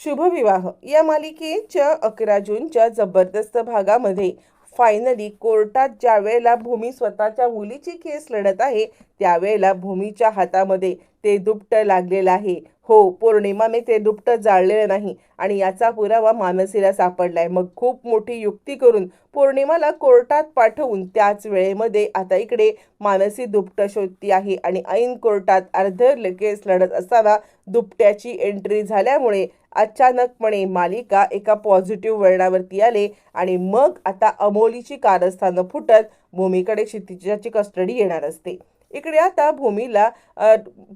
शुभविवाह. या मालिकेच्या अकरा जूनच्या जबरदस्त भागामध्ये फायनली कोर्टात ज्या वेळेला भूमी स्वतःच्या मुलीची केस लढत आहे त्यावेळेला भूमीच्या हातामध्ये ते दुपटं लागलेलं आहे. हो पौर्णिमा मी ते दुपटं जाळलेलं नाही आणि याचा पुरावा मानसीला सापडलाय. मग खूप मोठी युक्ती करून पौर्णिमाला कोर्टात पाठवून त्याच वेळेमध्ये आता इकडे मानसी दुपटं शोधती आहे आणि ऐन कोर्टात अर्ध केस लढत असताना दुपट्याची एंट्री झाल्यामुळे अचानकपणे मालिका एका पॉझिटिव्ह वळणावरती आले आणि मग आता अमोलीची कारस्थानं फुटत भूमीकडे क्षितिजाची कस्टडी येणार असते. इकडे आता भूमीला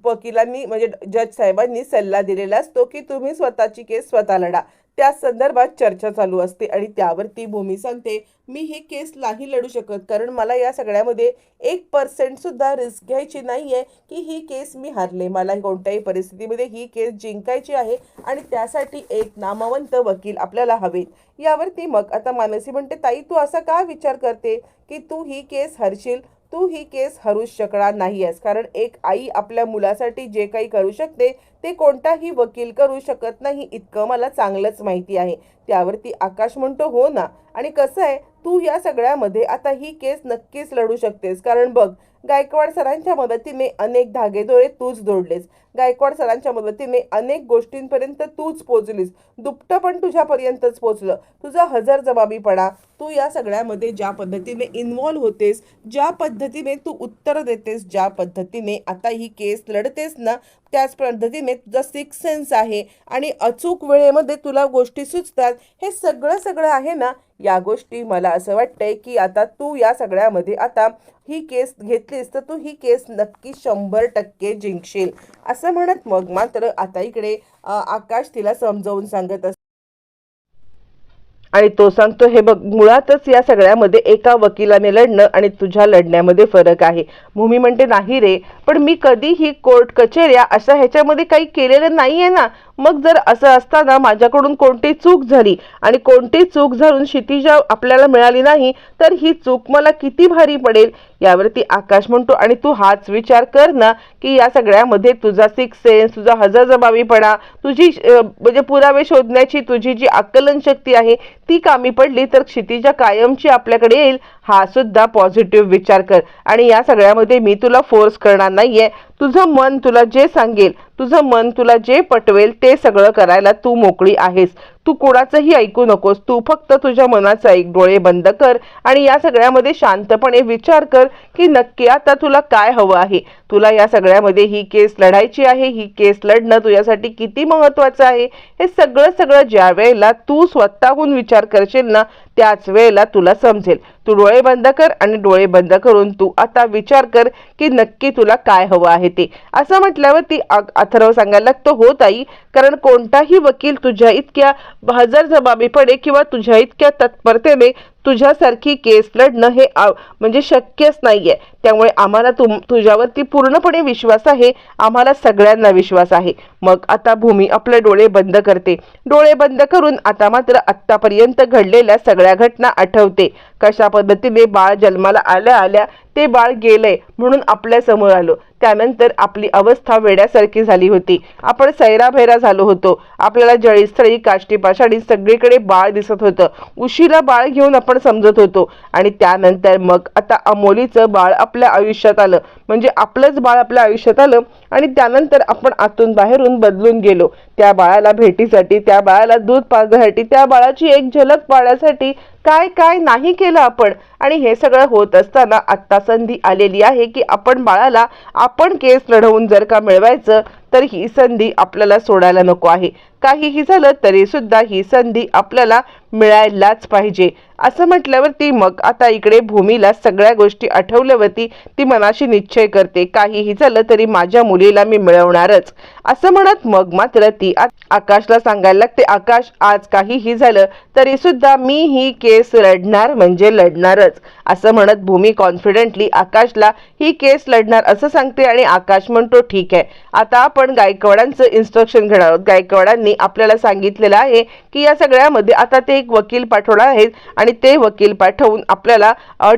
वकिलांनी म्हणजे जज साहेबांनी सल्ला दिलेला असतो की तुम्ही स्वतःची केस स्वतः लढा. त्या संदर्भात चर्चा चालू असते आणि त्यावरती भूमी सांगते मी ही केस नाही लढू शकत कारण मला या सगळ्यामध्ये एक पर्सेंट सुद्धा रिस्क घ्यायची नाही आहे की ही केस मी हारले. मला कोणत्याही परिस्थितीमध्ये ही केस जिंकायची आहे आणि त्यासाठी एक नामवंत वकील आपल्याला हवेत. यावरती मग आता मानसी म्हणते ताई तू असा का विचार करते की तू ही केस हरशील? तू ही केस हरूच शकणार नाही आहेस कारण एक आई आपल्या मुलासाठी जे काही करू शकते ते कोणताही वकील करू शकत नाही इतकं मला चांगलंच माहिती आहे. त्यावरती आकाश म्हणतो हो ना. आणि कसं आहे तू या सगळ्यामध्ये आता ही केस नक्कीच लढू शकतेस. कारण बघ गायकवाड सरांच्या मदतीने अनेक धागेदोरे तूच जोडलेस गायकवाड सरांच्या मदतीने अनेक गोष्टींपर्यंत तूच पोचलीस दुपटं पण तुझ्यापर्यंतच पोचलं तुझा हजर जबाबीपणा तू या सगळ्यामध्ये ज्या पद्धतीने इन्वॉल्व होतेस ज्या पद्धतीने तू उत्तर देतेस ज्या पद्धतीने आता ही केस लढतेस ना त्याच पद्धतीने तुझा सिक्स सेन्स आहे आणि अचूक वेळेमध्ये तुला गोष्टी सुचतात. हे सगळं सगळं आहे ना या गोष्टी मला असं वाटतंय की आता तू या सगळ्यामध्ये आता ही केस घेतलीस तर तू ही केस नक्की शंभर टक्के जिंकशील. असं म्हणत मग मात्र आता इकडे आकाश तिला समजावून सांगत असतो आणि तो सांगतो हे बघ मुळातच या सगळ्यामध्ये एका वकिलाने लढणं आणि तुझ्या लढण्यामध्ये फरक आहे. भूमी म्हणते नाही रे पण मी कधीही कोर्ट कचेऱ्या अशा ह्याच्यामध्ये काही केलेलं नाहीये ना. मग जर असं असताना माझ्याकडून कोणती चूक झाली आणि कोणती चूक झालून क्षितिजा आपल्याला मिळाली नाही तर ही चूक मला किती भारी पडेल यावरती आकाश म्हणतो. आणि तू हाच विचार कर ना की या सगळ्यामध्ये तुझा सिक्स सेन्स तुझा हजरजबाबीपणा तुझी म्हणजे पुरावे शोधण्याची तुझी जी आकलन शक्ती आहे ती कामी पडली तर क्षितिजा कायमची आपल्याकडे येईल हा सुद्धा पॉझिटिव्ह विचार कर. आणि या सगळ्यामध्ये मी तुला फोर्स करणार नाहीये. तुझं मन तुला जे सांगेल तुझं मन तुला जे पटवेल ते सगळं करायला तू मोकळी आहेस. तू कोणाचंही ऐकू नकोस. तू फक्त तुझ्या मनाचं ऐक डोळे बंद कर आणि या सगळ्यामध्ये शांतपणे विचार कर की नक्की आता तुला काय हवं आहे. तुला या सगळ्यामध्ये ही केस लढायची आहे ही केस लढणं तुझ्यासाठी किती महत्वाचं आहे? हे सगळं सगळं ज्या वेळेला तू स्वतःहून विचार करशील ना त्याच वेळेला तुला समजेल. तू डोळे बंद कर आणि डोळे बंद करून तू आता विचार कर की नक्की तुला काय हवं आहे ते. असं म्हटल्यावर ती अथर्व सांगायला लागतो हो ताई कारण कोणताही वकील तुझ्या इतक्या हजर जबाबीपणे किंवा तुझ्या इतक्या तत्परतेने तुझ्यासारखी केस लढणं हे म्हणजे शक्यच नाहीये. त्यामुळे आम्हाला तुम तुझ्यावरती पूर्णपणे विश्वास आहे. आम्हाला सगळ्यांना विश्वास आहे. मग आता भूमी आपले डोळे बंद करते. डोळे बंद करून आता मात्र आत्तापर्यंत घडलेल्या सगळ्या घटना आठवते. कशा पद्धतीने बाळ जन्माला आल्या आल्या ते बाळ गेलंय म्हणून आपल्यासमोर आलो. त्यानंतर आपली अवस्था वेड्यासारखी झाली होती. आपण सैराभैरा झालो होतो. आपल्याला जळीस्थळी काष्टी पाषाणी सगळीकडे बाळ दिसत होतं. उशीला बाळ घेऊन आपण समजत होतो. आणि त्यानंतर मग आता अमोलीचं बाळ आपल्या आयुष्यात आलं. म्हणजे आपलंच बाळ आपल्या आयुष्यात आलं आणि त्यानंतर आपण आतून बाहेरून बदलून गेलो. त्या बाळाला भेटीसाठी त्या बाळाला दूध पाजण्यासाठी त्या बाळाची एक झलक पाळण्यासाठी काय काय नाही केलं आपण. आणि हे सगळं होत असताना आत्ता संधी आलेली आहे की आपण बाळाला आपण केस लढवून जर का मिळवायचं तर ही संधी आपल्याला सोडायला नको आहे. काहीही झालं तरी सुद्धा ही संधी आपल्याला मिळायलाच पाहिजे. असं म्हटल्यावरती मग आता इकडे भूमीला सगळ्या गोष्टी आठवल्यावरती ती मनाशी निश्चय करते. काहीही झालं तरी माझ्या मुलीला मी मिळवणारच. असं म्हणत मग मात्र ती आकाशला सांगायला लागते आकाश आज काहीही झालं तरी सुद्धा मी ही केस लढणार म्हणजे लढणारच. होणारच असं म्हणत भूमी कॉन्फिडेंटली आकाशला ही केस लढणार असं सांगते आणि आकाश म्हणतो ठीक आहे. आता आपण गायकवाडांचं इन्स्ट्रक्शन घेणार आहोत. गायकवाडांनी आपल्याला सांगितलेलं आहे की या सगळ्यामध्ये आता ते एक वकील पाठवणार आहेत आणि ते वकील पाठवून आपल्याला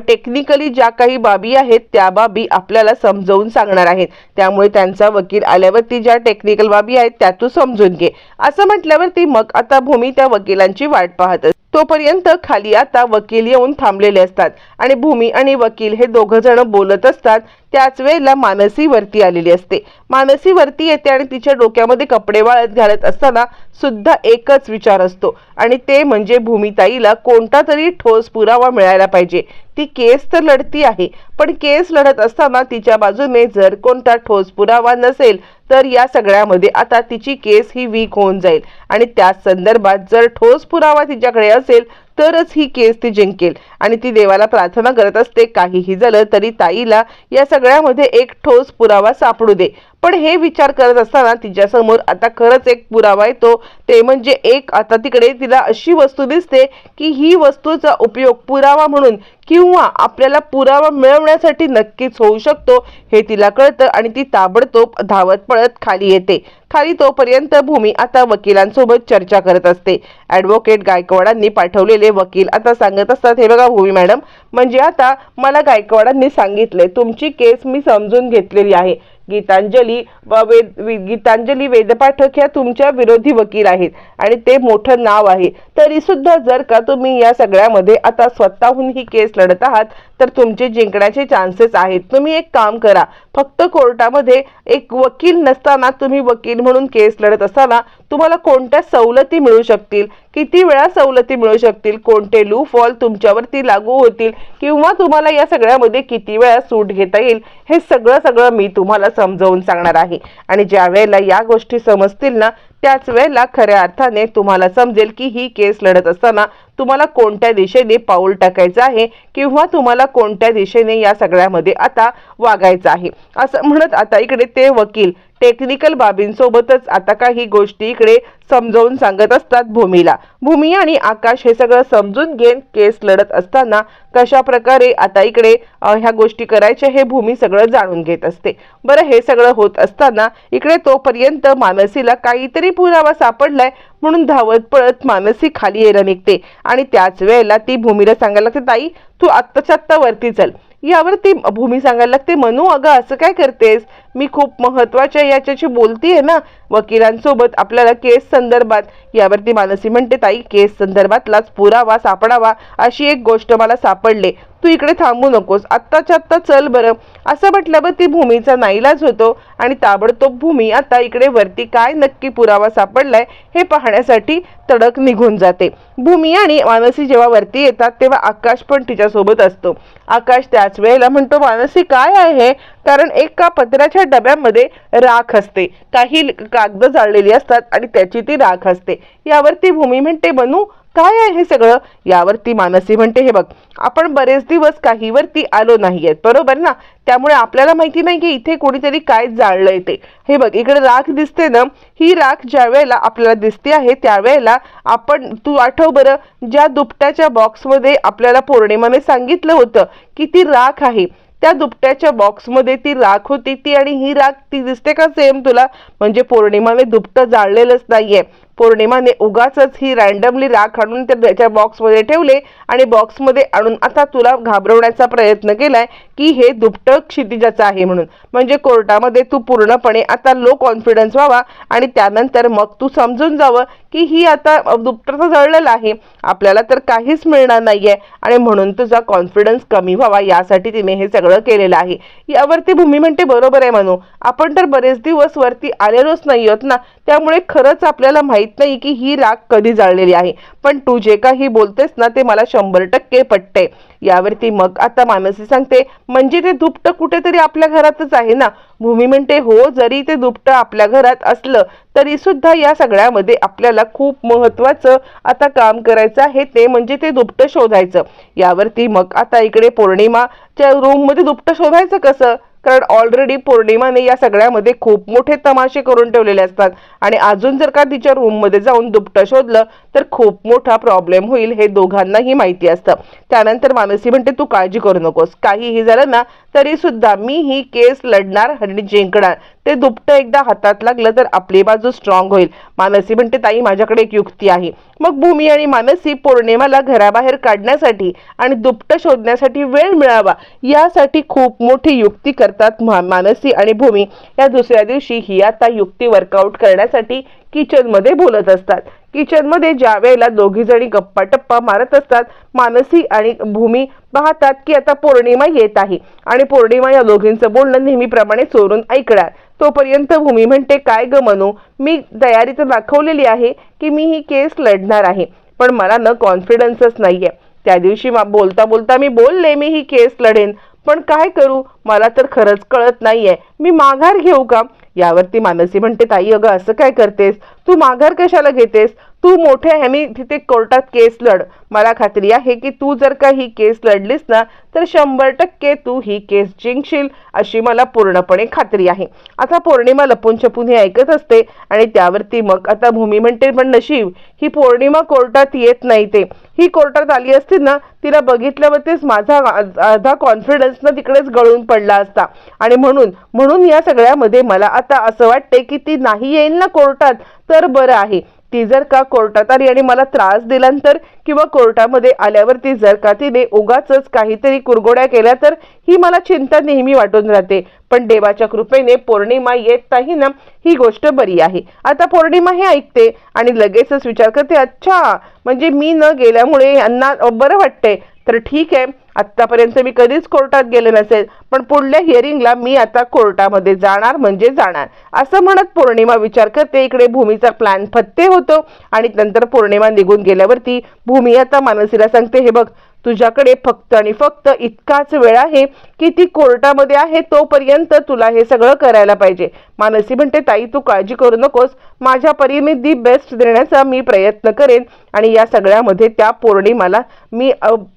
टेक्निकली ज्या काही बाबी आहेत त्या बाबी आपल्याला समजावून सांगणार आहेत. त्यामुळे त्यांचा वकील आल्यावरती ज्या टेक्निकल बाबी आहेत त्या तू समजून घे. असं म्हटल्यावरती मग आता भूमी त्या वकिलांची वाट पाहत असते. तोपर्यंत खाली आता वकील येऊन थांबलेले असतात आणि भूमी आणि वकील हे दोघं जण बोलत असतात त्याच वेळेला मानसी वरती आलेली असते. मानसी वरती येते आणि तिच्या डोक्यामध्ये कपडे वाळत घालत असताना सुद्धा एकच विचार असतो. आणि ते म्हणजे भूमिताईला कोणता तरी ठोस पुरावा मिळायला पाहिजे. ती केस तर लढती आहे पण केस लढत असताना तिच्या बाजूने जर कोणता ठोस पुरावा नसेल तर या सगळ्यामध्ये आता तिची केस ही वीक होऊन जाईल. आणि त्या संदर्भात जर ठोस पुरावा तिच्याकडे असेल तरच ही केस ती जिंकेल. आणि ती देवाला प्रार्थना करत असते काहीही झालं तरी ताईला या सगळ्यामध्ये एक ठोस पुरावा सापडू दे. पण हे विचार करत असताना तिच्यासमोर आता खरंच एक पुरावा येतो. ते म्हणजे एक आता तिकडे तिला अशी वस्तू दिसते की ही वस्तूचा उपयोग पुरावा म्हणून किंवा आपल्याला पुरावा मिळवण्यासाठी नक्कीच होऊ शकतो हे तिला कळतं आणि ती ताबडतोब धावत पळत खाली येते. खाली तोपर्यंत भूमी आता वकिलांसोबत चर्चा करत असते. ॲडव्होकेट गायकवाडांनी पाठवलेले वकील आता सांगत असतात हे बघा भूमी मॅडम म्हणजे आता मला गायकवाडांनी सांगितले तुमची केस मी समजून घेतलेली आहे. गीतांजली व वेद गीतांजली वेदपाठक ह्या तुमच्या विरोधी वकील आहेत. आणि ते मोठं नाव आहे. तरी सुद्धा जर का तुम्ही या सगळ्यामध्ये आता स्वतःहून ही केस लढत आहात तर तुमचे जिंकण्याचे चान्सेस आहेत. तुम्ही एक काम करा. फक्त कोर्टामध्ये एक वकील नसताना तुम्ही वकील म्हणून केस लढत असताना तुम्हाला कोणत्या सवलती मिळू शकतील? किती वेळा सवलती मिळू शकतील? कोणते लू फॉल तुमच्यावरती लागू होतील? किंवा तुम्हाला या सगळ्यामध्ये किती वेळा सूट घेता येईल? हे सगळं सगळं मी तुम्हाला समजावून सांगणार आहे. आणि ज्या वेळेला या गोष्टी समजतील ना त्याच वेळेला खऱ्या अर्थाने तुम्हाला समजेल की ही केस लढत असताना तुम्हाला कोणत्या दिशेने पाऊल टाकायचं आहे किंवा तुम्हाला कोणत्या दिशेने या सगळ्यामध्ये आता वागायचं आहे. असं म्हणत आता इकडे ते वकील टेक्निकल बाबींसोबतच आता काही गोष्टी इकडे समजावून सांगत असतात भूमीला. भूमी आणि आकाश हे सगळं समजून घेऊन केस लढत असताना कशा प्रकारे आता इकडे ह्या गोष्टी करायच्या हे भूमी सगळं जाणून घेत असते. बरं हे सगळं होत असताना इकडे तोपर्यंत मानसीला काहीतरी पुरावा सापडलाय म्हणून धावत पळत मानसी खाली यायला निघते आणि त्याच वेळेला ती भूमीला सांगायला लागते ताई तू आत्ताच्या आत्ता वरती चल. यावरती भूमी सांगायला लागते मनू अगं असं काय करतेस? मी खूप महत्त्वाच्या याच्याशी बोलतीये ना. वकिलांसोबत आपल्याला केस संदर्भात यावरती मानसी म्हणते ताई केस संदर्भातलाच पुरावा सापडावा. अशी एक गोष्ट मला सापडले. तू इकडे थांबू नकोस आत्ताच्या आत्ता चल बरं. असं म्हटल्यावर ती भूमीचा नाईलाज होतो आणि ताबडतोब भूमी आता इकडे वरती काय नक्की पुरावा सापडलाय हे पाहण्यासाठी तडक निघून जाते. भूमी आणि मानसी जेव्हा वरती येतात तेव्हा आकाश पण तिच्यासोबत असतो. आकाश त्याच वेळेला म्हणतो मानसी काय आहे? कारण एका पत्राच्या डब्यामध्ये राख असते. काही कागद जाळलेली असतात आणि त्याची ती राख असते. यावरती भूमी म्हणते बनू काय आहे हे सगळं? यावरती मानसी म्हणते हे बघ आपण बरेच दिवस काहीवरती आलो नाही आहेत बरोबर ना? त्यामुळे आपल्याला माहिती नाही की इथे कोणीतरी काय जाळलंय ते. हे बघ इकडे राख दिसते ना? ही राख ज्या वेळेला आपल्याला दिसते आहे त्यावेळेला आपण तू आठव बरं ज्या दुपट्याच्या बॉक्समध्ये आपल्याला पौर्णिमाने सांगितलं होतं की ती राख आहे त्या दुपट्याच्या बॉक्समध्ये ती राख होती ती आणि ही राख ती दिसते का सेम तुला? म्हणजे पौर्णिमाने दुपटं जाळलेलंच नाहीये. पौर्णिमाने उगाच ही रॅन्डमली राख आणून त्याच्या बॉक्समध्ये ठेवले आणि बॉक्समध्ये आणून आता तुला घाबरवण्याचा प्रयत्न केलाय की हे दुपट क्षितिजाचं आहे म्हणून. म्हणजे कोर्टामध्ये तू पूर्णपणे आता लो कॉन्फिडन्स व्हावा आणि त्यानंतर मग तू समजून जावं की ही आता दुपटाचं जळलेलं आहे. आपल्याला तर काहीच मिळणार नाहीये आणि म्हणून तुझा कॉन्फिडन्स कमी व्हावा यासाठी तिने हे सगळं केलेलं आहे. यावरती भूमी म्हणते बरोबर आहे म्हणू आपण तर बरेच दिवस वरती आलेलोच नाही आहोत ना? त्यामुळे खरंच आपल्याला माहिती नाही की ही राग कधी जाळलेली आहे. पण तू जे काही बोलतेस ना ते मला शंभर टक्के पटते यावरती मग आता मानसी सांगते म्हणजे ते दुपट कुठेतरी आपल्या घरातच आहे ना? भूमी म्हणते हो जरी ते दुपट आपल्या घरात असलं तरी सुद्धा या सगळ्यामध्ये आपल्याला खूप महत्वाचं आता काम करायचं आहे ते म्हणजे ते दुपट शोधायचं. यावरती मग आता इकडे पौर्णिमाच्या रूममध्ये दुपटं दुपट शोधायचं कसं? कारण ऑलरेडी पौर्णिमाने या सगळ्यामध्ये खूप मोठे तमाशे करून ठेवलेले असतात. आणि अजून जर का तिच्या रूममध्ये जाऊन दुपटं शोधलं तर खूप मोठा प्रॉब्लेम होईल हे दोघांनाही माहिती असतं. त्यानंतर मानसी म्हणते तू काळजी करू नकोस. काहीही झालं ना तरी सुद्धा मी ही केस लढणार आणि जिंकणार. ते दुपटं एकदा हातात लागलं तर आपली बाजू स्ट्रॉंग होईल. मानसी म्हणते ताई माझ्याकडे एक युक्ती आहे. मग भूमी आणि मानसी पौर्णिमाला घराबाहेर काढण्यासाठी आणि दुपटं शोधण्यासाठी वेळ मिळावा यासाठी खूप मोठी युक्ती करतात मानसी आणि भूमी. या दुसऱ्या दिवशी ही आता युक्ती वर्कआउट करण्यासाठी किचनमध्ये बोलत असतात. किचनमध्ये ज्या वेळेला दोघी जणी गप्पा टप्पा मारत असतात मानसी आणि भूमी पाहतात की आता पौर्णिमा येत आहे आणि पौर्णिमा या दोघींचं बोलणं नेहमीप्रमाणे चोरून ऐकणार. तोपर्यंत भूमी म्हणते काय ग मनू मी तयारी तर दाखवलेली आहे की मी ही केस लढणार आहे पण मला न कॉन्फिडन्सच नाहीये. त्या दिवशी मा- बोलता बोलता मी बोलले मी ही केस लढेन पण काय करू? मला तर खरंच कळत नाहीये. मी माघार घेऊ का? यावरती मानसी म्हणते ताई अगं असं काय करतेस? तू माघार कशाला घेतेस? तू मोठ्या ह्यानी तिथे कोर्टात केस लढ. मला खात्री आहे की तू जर का ही केस लढलीस ना तर शंभर टक्के तू ही केस जिंकशील अशी मला पूर्णपणे खात्री आहे. आता पौर्णिमा लपून छपून हे ऐकत असते आणि त्यावरती मग आता भूमी म्हणते पण नशीब ही पौर्णिमा कोर्टात येत नाही ते. ही कोर्टात आली असती ना तिला बघितल्यावरतीच माझा अर्धा कॉन्फिडन्स ना तिकडेच गळून पडला असता. आणि म्हणून म्हणून या सगळ्यामध्ये मला आता असं वाटते की ती नाही येईल ना कोर्टात तर बरं आहे. ती जर का कोर्टात आली आणि मला त्रास दिल्यानंतर किंवा कोर्टामध्ये आल्यावरती जर का तिने उगाच काहीतरी कुरगोड्या केल्या तर ही मला चिंता नेहमी वाटून राहते. पण देवाच्या कृपेने पौर्णिमा येत नाही ना ही गोष्ट बरी आहे. आता पौर्णिमा हे ऐकते आणि लगेचच विचार करते अच्छा म्हणजे मी न गेल्यामुळे यांना बरं वाटतंय. तर ठीक आहे आत्तापर्यंत मी कधीच कोर्टात गेले नसेल पण पुढल्या हिअरिंगला मी आता कोर्टामध्ये जाणार म्हणजे जाणार. असं म्हणत पौर्णिमा विचार करते इकडे भूमीचा प्लॅन फत्ते होतो आणि नंतर पौर्णिमा निघून गेल्यावरती भूमी आता मानसीला सांगते हे बघ तुझ्याकडे फक्त आणि फक्त इतकाच वेळ आहे की ती कोर्टामध्ये आहे तोपर्यंत तुला हे सगळं करायला पाहिजे. मानसी म्हणते ताई तू काळजी करू नकोस. माझ्या परीने दी बेस्ट देण्याचा मी प्रयत्न करेन आणि या सगळ्यामध्ये त्या पौर्णिमाला मी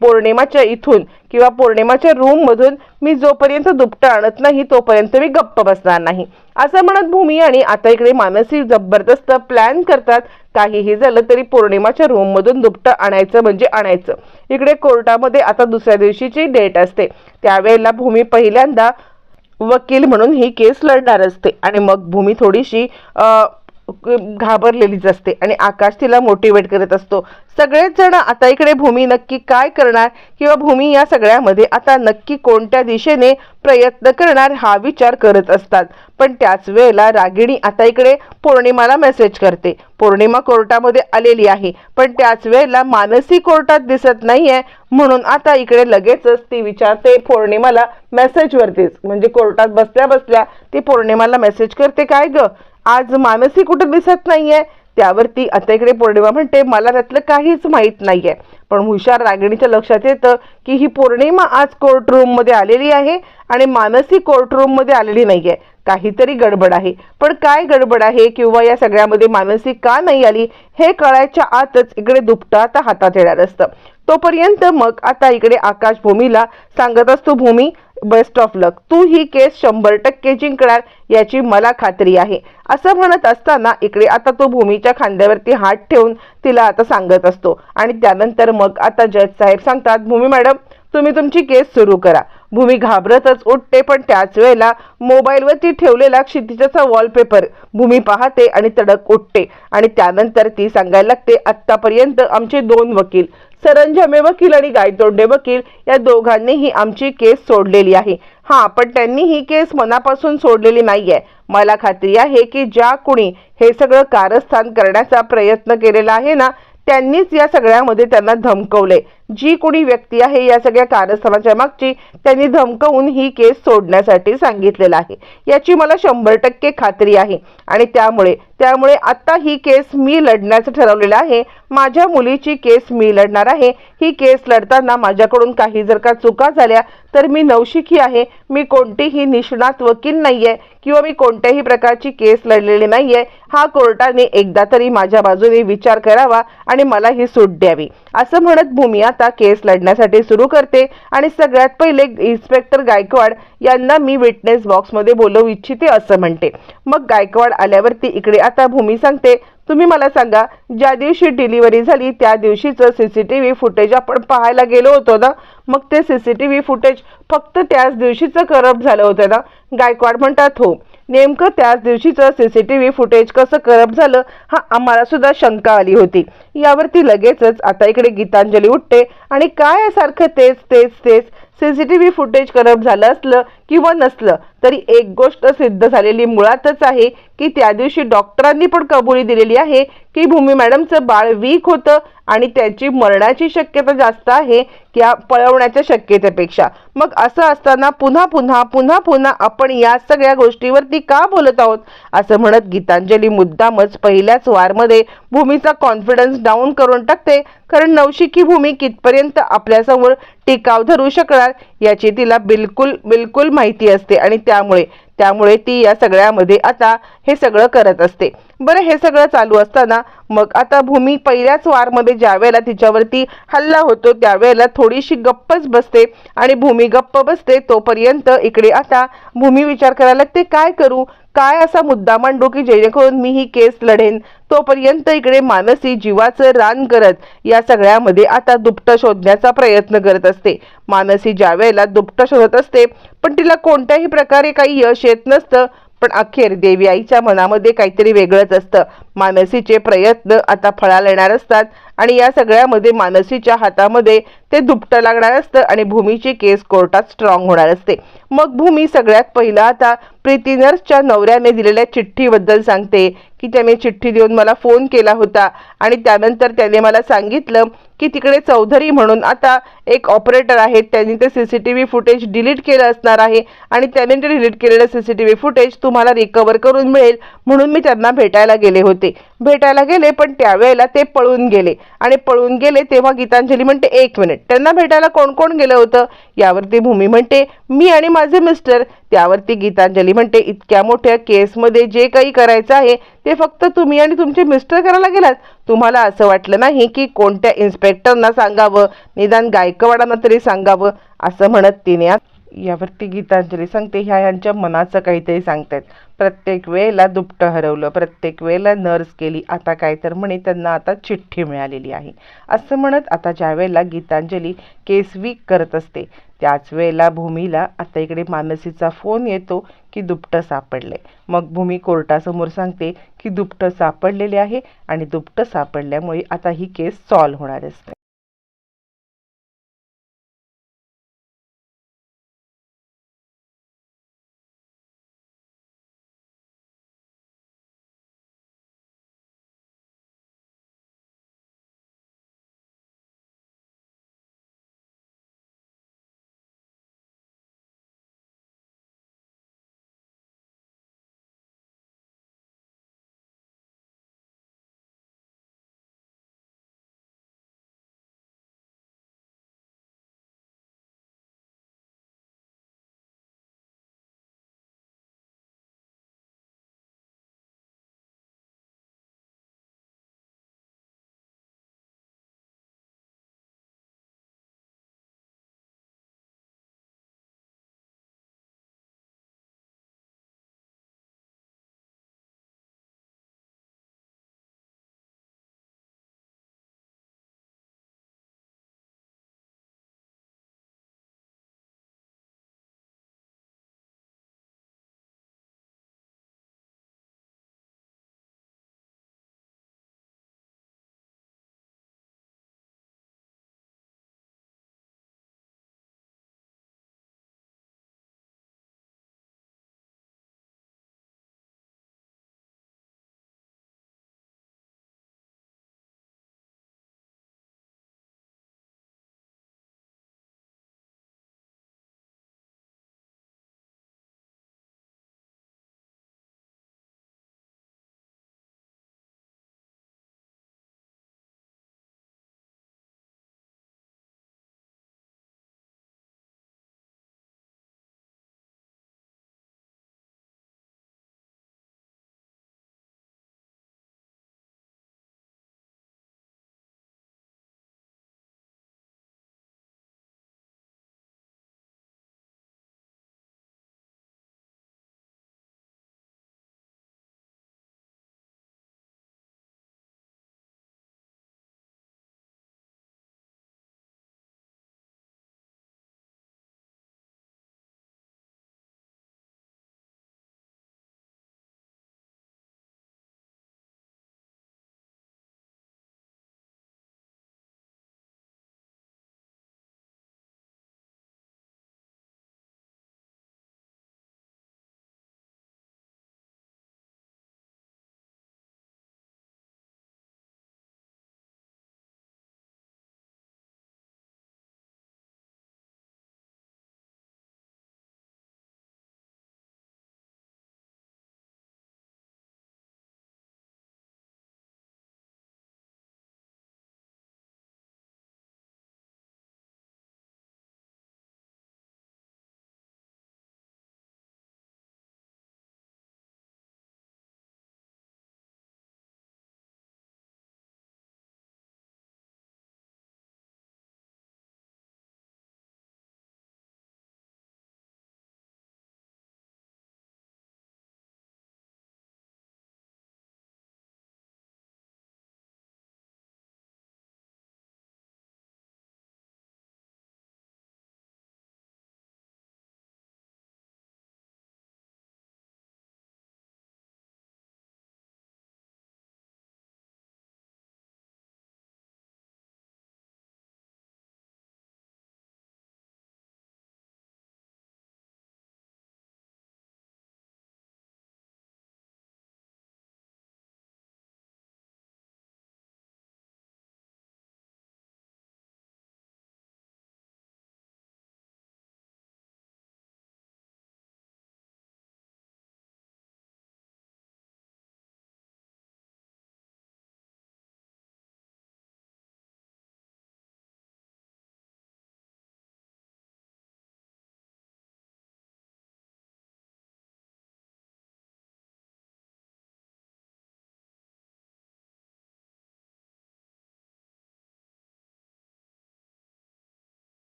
पौर्णिमाच्या इथून किंवा पौर्णिमाच्या रूममधून मी जोपर्यंत दुपटं आणत नाही तोपर्यंत मी गप्प बसणार नाही. असं म्हणत भूमी आणि आता इकडे मानसी जबरदस्त प्लॅन करतात. काहीही झालं तरी पौर्णिमाच्या रूममधून दुपटं आणायचं म्हणजे आणायचं. इकडे कोर्टामध्ये आता दुसऱ्या दिवशीची डेट असते. त्यावेळेला भूमी पहिल्यांदा वकील म्हणून ही केस लढणार असते. आणि मग भूमी थोडीशी घाबरलेलीच असते. आणि आकाश तिला मोटिवेट करत असतो. सगळेच जण आता इकडे भूमी नक्की काय करणार? किंवा भूमी या सगळ्यामध्ये आता नक्की कोणत्या दिशेने प्रयत्न करणार हा विचार करत असतात. पण त्याच वेळेला रागिणी आता इकडे पौर्णिमाला मेसेज करते. पौर्णिमा कोर्टामध्ये आलेली आहे. पण त्याच वेळेला मानसी कोर्टात दिसत नाहीये. म्हणून आता इकडे लगेचच ती विचारते पौर्णिमाला मेसेजवरतीच म्हणजे कोर्टात बसल्या बसल्या ती पौर्णिमाला मेसेज करते. काय ग? आज मानसी कुठं दिसत नाहीये? त्यावरती आता इकडे पौर्णिमा म्हणते मला त्यातलं काहीच माहीत नाहीये. पण हुशार रागिणीच्या लक्षात येतं की ही पौर्णिमा आज कोर्ट रूममध्ये आलेली आहे आणि मानसी कोर्ट रूममध्ये आलेली नाहीये. काहीतरी गडबड आहे. पण काय गडबड आहे किंवा या सगळ्यामध्ये मानसी का नाही आली हे कळायच्या आतच इकडे दुपटा आता हातात येणार असतं. तोपर्यंत मग आता इकडे आकाश भूमीला सांगत असतो भूमी बेस्ट ऑफ लक तू ही केस शंभर टक्के जिंकणार याची मला खात्री आहे. असं म्हणत असताना इकडे आता तो भूमीच्या खांद्यावरती हात ठेवून तिला आता सांगत असतो. आणि त्यानंतर मग आता जज साहेब सांगतात भूमी मॅडम तुम्ही तुमची केस सुरू करा. भूमी घाबरतच उठते पण त्याच वेळेला मोबाईलवरती ठेवलेला क्षितिजाचा वॉलपेपर भूमी पाहते आणि तडक उठते. आणि त्यानंतर ती सांगायला लागते आत्तापर्यंत आमचे दोन वकील सरंजामे वकील आणि गायतोंडे वकील या दोघांनीही आमची केस सोडलेली आहे. हा पण त्यांनी ही केस मनापासून सोडलेली नाहीये. मला खात्री आहे की ज्या कुणी हे सगळं कारस्थान करण्याचा प्रयत्न केलेला आहे ना त्यांनीच या सगळ्यामध्ये त्यांना धमकवले जी कोणी व्यक्ती आहे या सगळ्या कारस्थानाच्या मागची त्यांनी धमकवून ही केस सोडण्यासाठी सांगितलेलं आहे. याची मला शंभर टक्के खात्री आहे आणि त्यामुळे त्यामुळे आता ही केस मी लढण्याचं ठरवलेलं आहे. माझ्या मुलीची केस मी लढणार आहे. ही केस लढताना माझ्याकडून काही जर का चुका झाल्या तर मी नवशिकी आहे. मी कोणतीही निष्णात वकील नाहीये किंवा मी कोणत्याही प्रकारची केस लढलेली नाहीये. हा कोर्टाने एकदा तरी माझ्या बाजूने विचार करावा आणि मला ही सूट द्यावी. असं म्हणत भूमी आता केस लढण्यासाठी सुरू करते आणि सगळ्यात पहिले इन्स्पेक्टर गायकवाड यांना मी विटनेस बॉक्समध्ये बोलवू इच्छिते असं म्हणते. मग गायकवाड आल्यावरती इकडे आता भूमी सांगते तुम्ही मला सांगा ज्या दिवशी डिलिव्हरी झाली त्या दिवशीचं C C T V footage आपण पाहायला गेलो होतो ना? मग ते C C T V footage फक्त त्याच दिवशीचं करप्ट झालं होतं ना? गायकवाड म्हणतात हो नेमकं त्याच दिवशीचं C C T V footage कसं करप्ट झालं हा आम्हाला सुद्धा शंका आली होती. यावरती लगेचच आता इकडे गीतांजली उठते आणि काय सारखं तेच तेच तेच C C T V footage corrupt झालं असलं किंवा नसलं तरी एक गोष्ट सिद्ध झालेली मुळातच आहे की त्या दिवशी डॉक्टरांनी पण कबुली दिलेली आहे की भूमी मॅडमचं बाळ वीक होतं आणि त्याची मरणाची शक्यता जास्त आहे किंवा पळवण्याच्या शक्यतेपेक्षा. मग असं असताना पुन्हा पुन्हा पुन्हा पुन्हा आपण या सगळ्या गोष्टीवरती का बोलत आहोत? असं म्हणत गीतांजली मुद्दामच पहिल्याच वारमध्ये भूमीचा कॉन्फिडन्स डाऊन करून टाकते. कारण नवशिकी भूमी कितपर्यंत आपल्यासमोर टिकाव धरू शकणार याची तिला बिलकुल बिलकुल माहिती असते आणि त्या त्यामुळे त्यामुळे ती या सगळ्यामध्ये आता हे सगळं करत असते. बरं हे सगळं चालू असताना मग आता भूमी पहिल्याच वारमध्ये ज्या वेळेला तिच्यावरती हल्ला होतो त्यावेळेला थोडीशी गप्पच बसते आणि भूमी गप्प बसते तोपर्यंत इकडे आता भूमी विचार करायला लागते काय करू? काय असा मुद्दा मांडू की जेणेकरून मी ही केस लढेन? तोपर्यंत इकडे मानसी जीवाचं रान करत या सगळ्यामध्ये आता दुपट शोधण्याचा प्रयत्न करत असते. मानसी ज्या वेळेला दुपट शोधत असते पण तिला कोणत्याही प्रकारे काही यश येत नसतं. पण अखेर देवी आईच्या मनामध्ये काहीतरी वेगळंच असतं. मानसीचे प्रयत्न आता फळाला येणार असतात आणि या सगळ्यामध्ये मानसीच्या हातामध्ये ते दुपटं लागणार असतं आणि भूमीची केस कोर्टात स्ट्रॉंग होणार असते. मग भूमी सगळ्यात पहिलं आता प्रीती नर्सच्या नवऱ्याने दिलेल्या चिठ्ठीबद्दल सांगते की त्याने चिठ्ठी देऊन मला फोन केला होता आणि त्यानंतर त्याने मला सांगितलं की तिकडे चौधरी म्हणून आता एक ऑपरेटर आहेत त्यांनी ते C C T V footage delete केलं असणार आहे आणि त्याने ते डिलीट केलेलं C C T V footage तुम्हाला रिकवर करून मिळेल म्हणून मी त्यांना भेटायला गेले होते. भेटायला गेले पण त्यावेळेला ते पळून गेले. आणि पळून गेले तेव्हा गीतांजली म्हणते एक मिनिट त्यांना भेटायला कोण कोण गेलं होतं? यावरती भूमी म्हणते मी आणि माझे मिस्टर. त्यावरती गीतांजली म्हणते इतक्या मोठ्या केसमध्ये जे काही करायचं आहे ते फक्त तुम्ही आणि तुमचे मिस्टर करायला गेलात. तुम्हाला असं वाटलं नाही की कोणत्या इन्स्पेक्टरना सांगावं निदान गायकवाडांना तरी सांगावं असं म्हणत तिने. यावरती गीतांजली सांगते. ह्या यांच्या मनाचं काहीतरी सांगतायत. प्रत्येक वेळेला दुपटं हरवलं प्रत्येक वेळेला नर्स केली आता काय तर म्हणे त्यांना आता चिठ्ठी मिळालेली आहे. असं म्हणत आता ज्या वेळेला गीतांजली केस वीक करत असते त्याच वेळेला भूमीला आता इकडे मानसीचा फोन येतो की दुपटं सापडले मग भूमी कोर्टासमोर सांगते की दुपटं सापडलेले आहे आणि दुपटं सापडल्यामुळे आता ही केस सॉल्व्ह होणार असते.